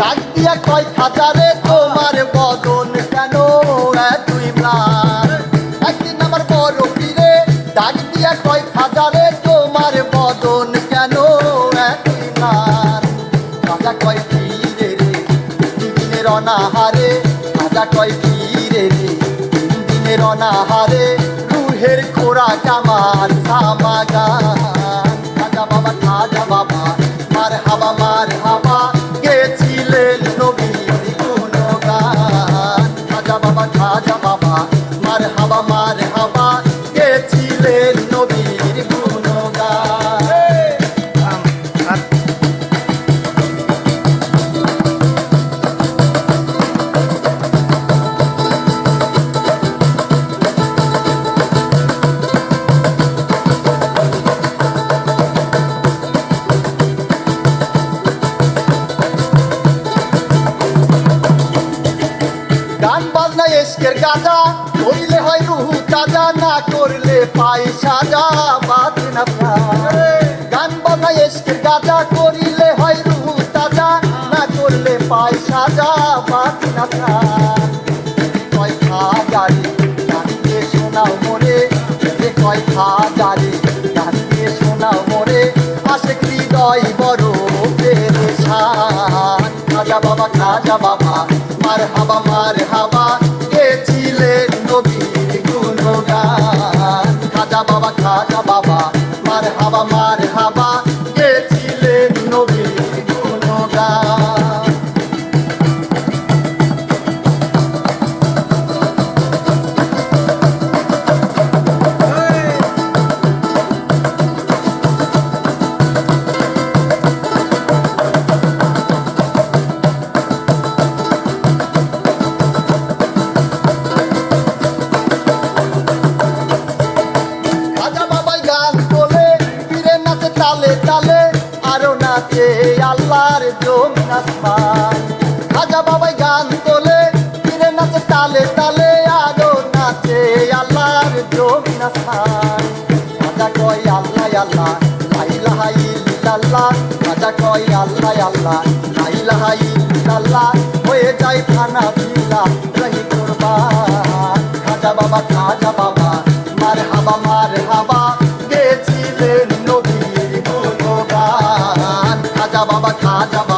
ডাক দিয়া কয় খাজারে তোমার বদন কেন তুই ম্লান একদিন আমার বড় পীরে ডাক দিয়া কয় খাজারে তোমার বদন কেন তুই ম্লান খাজা কয়, পীরে রে দিনের অনাহারে। খাজা কয়, পীরে রে দিনের অনাহারে, রুহের খোরাক আমার সামাগান। খাজা বাবা খাজা বাবা, মার হাবা মার হাবা। বাজনা এসকের গাজা করলে হয় রুহু তাজা, না করলে পাই সাজা, বাদ না। গান বাজনা এসকের গাজা করিলে হয় রুহু তাজা, না করলে পাই সাজা, বাদ না। কয় খাজারে গান দিয়ে শোনাও মোরে কয় খাজারে গান দিয়ে শোনাও মোরে আসে হৃদয় বড় পেরেশান খাজা বাবা খাজা বাবা মার হাবা মার হাবা বাবা মার হাবা মার হাবা তালে তালে আরও নাচে আল্লাহর জমিন আসমান। খাজা বাবাই গান তোলে পীরে নাচে তালে তালে আরও নাচে আল্লাহর জমিন আসমান। খাজা কয়, আল্লাহ আল্লাহ লাইলাহা ইল্লাল্লাহ। খাজা কয়, আল্লাহ আল্লাহ লাইলাহা ইল্লাল্লাহ। হয়ে যায় খানা পিলা রহি কুরবান। খাজা বাবা খাজা বাবা খাজা